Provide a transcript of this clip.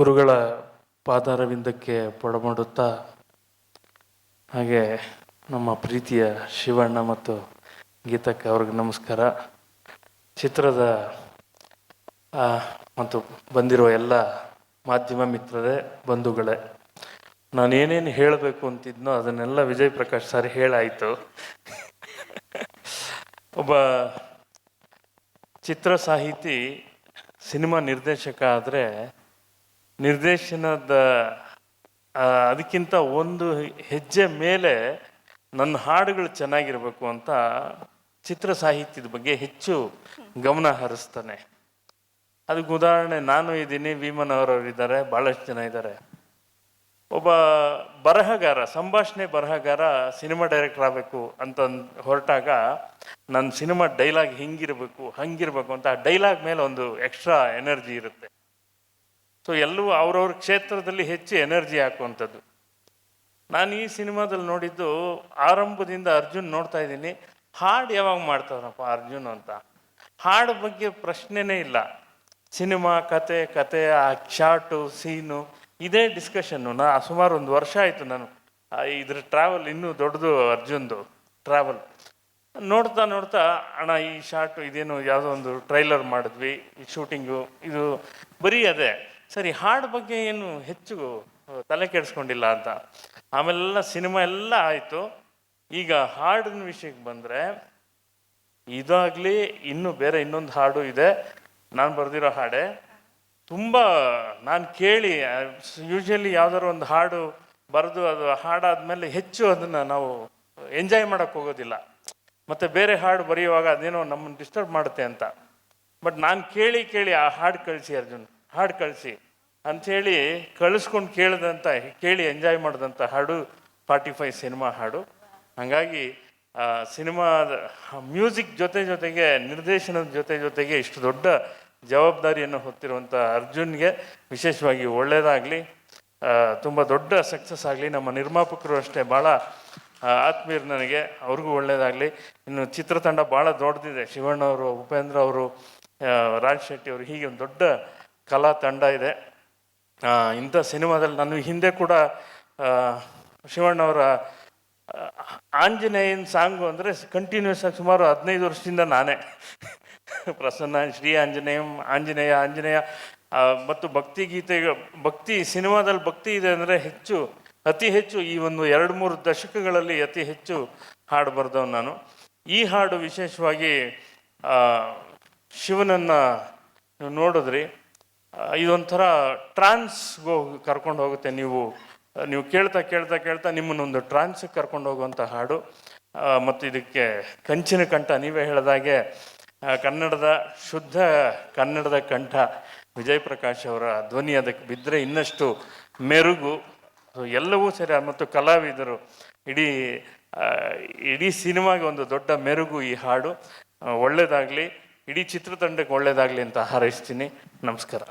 ಗುರುಗಳ ಪಾದಾರವಿಂದಕ್ಕೆ ಪೊಡಮಾಡುತ್ತಾ, ಹಾಗೆ ನಮ್ಮ ಪ್ರೀತಿಯ ಶಿವಣ್ಣ ಮತ್ತು ಗೀತಕ್ಕೆ ಅವ್ರಿಗೆ ನಮಸ್ಕಾರ. ಚಿತ್ರದ ಮತ್ತು ಬಂದಿರುವ ಎಲ್ಲ ಮಾಧ್ಯಮ ಮಿತ್ರರೇ, ಬಂಧುಗಳೇ ನಾನು ಏನೇನು ಹೇಳಬೇಕು ಅಂತಿದ್ನೋ ಅದನ್ನೆಲ್ಲ ವಿಜಯ್ ಪ್ರಕಾಶ್ ಸರ್ ಹೇಳಾಯಿತು. ಒಬ್ಬ ಚಿತ್ರ ಸಾಹಿತಿ, ಸಿನಿಮಾ ನಿರ್ದೇಶಕ ಆದರೆ ನಿರ್ದೇಶನದ ಅದಕ್ಕಿಂತ ಒಂದು ಹೆಜ್ಜೆ ಮೇಲೆ ನನ್ನ ಹಾಡುಗಳು ಚೆನ್ನಾಗಿರಬೇಕು ಅಂತ ಚಿತ್ರ ಸಾಹಿತ್ಯದ ಬಗ್ಗೆ ಹೆಚ್ಚು ಗಮನ ಹರಿಸ್ತಾನೆ. ಅದಕ್ಕೆ ಉದಾಹರಣೆ, ನಾನು ಇದ್ದೀನಿ ವಿಮನ್ ಅವರವರಿದ್ದಾರೆ ಭಾಳಷ್ಟು ಜನ ಇದ್ದಾರೆ. ಒಬ್ಬ ಬರಹಗಾರ, ಸಂಭಾಷಣೆ ಬರಹಗಾರ, ಸಿನಿಮಾ ಡೈರೆಕ್ಟರ್ ಆಗಬೇಕು ಅಂತ ಹೊರಟಾಗ ನನ್ನ ಸಿನಿಮಾ ಡೈಲಾಗ್ ಹಿಂಗಿರಬೇಕು, ಹಂಗಿರಬೇಕು ಅಂತ ಆ ಡೈಲಾಗ್ ಮೇಲೆ ಒಂದು ಎಕ್ಸ್ಟ್ರಾ ಎನರ್ಜಿ ಇರುತ್ತೆ. ಸೊ ಎಲ್ಲವೂ ಅವ್ರವ್ರ ಕ್ಷೇತ್ರದಲ್ಲಿ ಹೆಚ್ಚು ಎನರ್ಜಿ ಹಾಕುವಂಥದ್ದು. ನಾನು ಈ ಸಿನಿಮಾದಲ್ಲಿ ನೋಡಿದ್ದು ಆರಂಭದಿಂದ ಅರ್ಜುನ್ ನೋಡ್ತಾ ಇದ್ದೀನಿ. ಹಾಡು ಯಾವಾಗ ಮಾಡ್ತಾವನಪ್ಪ ಅರ್ಜುನ್ ಅಂತ? ಹಾಡು ಬಗ್ಗೆ ಪ್ರಶ್ನೆನೇ ಇಲ್ಲ. ಸಿನಿಮಾ, ಕತೆ ಕತೆ, ಆ ಶಾಟು ಸೀನು, ಇದೇ ಡಿಸ್ಕಷನ್ನು ನಾ ಸುಮಾರು ಒಂದು ವರ್ಷ ಆಯಿತು ನಾನು. ಇದ್ರ ಟ್ರಾವೆಲ್ ಇನ್ನೂ ದೊಡ್ಡದು ಅರ್ಜುನ್ದು ಟ್ರಾವೆಲ್ ನೋಡ್ತಾ ನೋಡ್ತಾ, ಅಣ್ಣ, ಈ ಶಾರ್ಟು ಇದೇನು ಯಾವುದೋ ಒಂದು ಟ್ರೈಲರ್ ಮಾಡಿದ್ವಿ, ಈ ಶೂಟಿಂಗು ಇದು ಬರೀ ಅದೇ. ಸರಿ, ಹಾಡು ಬಗ್ಗೆ ಏನು ಹೆಚ್ಚು ತಲೆ ಕೆಡಿಸ್ಕೊಂಡಿಲ್ಲ ಅಂತ. ಆಮೇಲೆಲ್ಲ ಸಿನಿಮಾ ಎಲ್ಲ ಆಯಿತು. ಈಗ ಹಾಡಿನ ವಿಷಯಕ್ಕೆ ಬಂದರೆ, ಇದಾಗಲಿ ಇನ್ನೂ ಬೇರೆ ಇನ್ನೊಂದು ಹಾಡು ಇದೆ. ನಾನು ಬರೆದಿರೋ ಹಾಡೆ. ತುಂಬ ನಾನು ಕೇಳಿ ಯೂಶಲಿ ಯಾವ್ದಾದ್ರು ಒಂದು ಹಾಡು ಬರೆದು ಅದು ಹಾಡಾದ್ಮೇಲೆ ಹೆಚ್ಚು ಅದನ್ನು ನಾವು ಎಂಜಾಯ್ ಮಾಡೋಕ್ಕೆ ಹೋಗೋದಿಲ್ಲ. ಮತ್ತು ಬೇರೆ ಹಾಡು ಬರೆಯುವಾಗ ಅದೇನೋ ನಮ್ಮನ್ನು ಡಿಸ್ಟರ್ಬ್ ಮಾಡುತ್ತೆ ಅಂತ. ಬಟ್ ನಾನು ಕೇಳಿ ಕೇಳಿ ಆ ಹಾಡು ಕಳಿಸಿ ಅರ್ಜುನ್. ಹಾಡು ಕಳಿಸಿ. ಅಂಥೇಳಿ ಕಳಿಸ್ಕೊಂಡು ಕೇಳಿದಂಥ ಕೇಳಿ ಎಂಜಾಯ್ ಮಾಡಿದಂಥ ಹಾಡು ಫಾರ್ಟಿ ಫೈವ್ ಸಿನಿಮಾ ಹಾಡು. ಹಾಗಾಗಿ ಸಿನಿಮಾದ ಮ್ಯೂಸಿಕ್ ಜೊತೆ ಜೊತೆಗೆ, ನಿರ್ದೇಶನದ ಜೊತೆ ಜೊತೆಗೆ ಇಷ್ಟು ದೊಡ್ಡ ಜವಾಬ್ದಾರಿಯನ್ನು ಹೊತ್ತಿರುವಂಥ ಅರ್ಜುನ್ಗೆ ವಿಶೇಷವಾಗಿ ಒಳ್ಳೆಯದಾಗಲಿ ತುಂಬ ದೊಡ್ಡ ಸಕ್ಸಸ್ ಆಗಲಿ, ನಮ್ಮ ನಿರ್ಮಾಪಕರು ಅಷ್ಟೇ ಭಾಳ ಆತ್ಮೀಯರು ನನಗೆ, ಅವ್ರಿಗೂ ಒಳ್ಳೆಯದಾಗಲಿ ಇನ್ನು ಚಿತ್ರತಂಡ ಭಾಳ ದೊಡ್ಡದಿದೆ. ಶಿವಣ್ಣ ಅವರು ಉಪೇಂದ್ರ ಅವರು ರಾಜ್ ಶೆಟ್ಟಿ ಅವರು, ಹೀಗೆ ಒಂದು ದೊಡ್ಡ ಕಲಾ ತಂಡ ಇದೆ. ಇಂಥ ಸಿನಿಮಾದಲ್ಲಿ ನಾನು ಹಿಂದೆ ಕೂಡ ಶಿವಣ್ಣವರ ಆಂಜನೇಯನ ಸಾಂಗು ಅಂದರೆ ಕಂಟಿನ್ಯೂಸ್ ಆಗಿ ಸುಮಾರು ಹದಿನೈದು ವರ್ಷದಿಂದ ನಾನೇ. ಪ್ರಸನ್ನ, ಶ್ರೀ ಆಂಜನೇಯಂ, ಆಂಜನೇಯ ಆಂಜನೇಯ ಮತ್ತು ಭಕ್ತಿ ಗೀತೆ ಭಕ್ತಿ, ಸಿನಿಮಾದಲ್ಲಿ ಭಕ್ತಿ ಇದೆ ಅಂದರೆ ಹೆಚ್ಚು, ಅತಿ ಹೆಚ್ಚು ಈ ಒಂದು ಎರಡು ಮೂರು ದಶಕಗಳಲ್ಲಿ ಅತಿ ಹೆಚ್ಚು ಹಾಡು ಬರೆದವ್ ನಾನು. ಈ ಹಾಡು ವಿಶೇಷವಾಗಿ ಶಿವನನ್ನು ನೋಡಿದ್ರಿ. ಇದೊಂಥರ ಟ್ರಾನ್ಸ್ಗೆ ಕರ್ಕೊಂಡು ಹೋಗುತ್ತೆ ನೀವು. ನೀವು ಕೇಳ್ತಾ ಕೇಳ್ತಾ ಕೇಳ್ತಾ ನಿಮ್ಮನ್ನೊಂದು ಟ್ರಾನ್ಸ್ಗೆ ಕರ್ಕೊಂಡು ಹೋಗುವಂಥ ಹಾಡು. ಮತ್ತು ಇದಕ್ಕೆ ಕಂಚಿನ ಕಂಠ, ನೀವೇ ಹೇಳಿದಾಗೆ ಕನ್ನಡದ ಶುದ್ಧ ಕನ್ನಡದ ಕಂಠ. ವಿಜಯ್ ಪ್ರಕಾಶ್ ಅವರ ಧ್ವನಿ ಅದಕ್ಕೆ ಬಿದ್ದರೆ ಇನ್ನಷ್ಟು ಮೆರುಗು. ಎಲ್ಲವೂ ಸರಿ, ಮತ್ತು ಕಲಾವಿದರು ಇಡೀ ಇಡೀ ಸಿನಿಮಾಗೆ ಒಂದು ದೊಡ್ಡ ಮೆರುಗು ಈ ಹಾಡು. ಒಳ್ಳೆಯದಾಗಲಿ ಇಡೀ ಚಿತ್ರತಂಡಕ್ಕೆ ಒಳ್ಳೆಯದಾಗಲಿ ಅಂತ ಹಾರೈಸ್ತೀನಿ. ನಮಸ್ಕಾರ.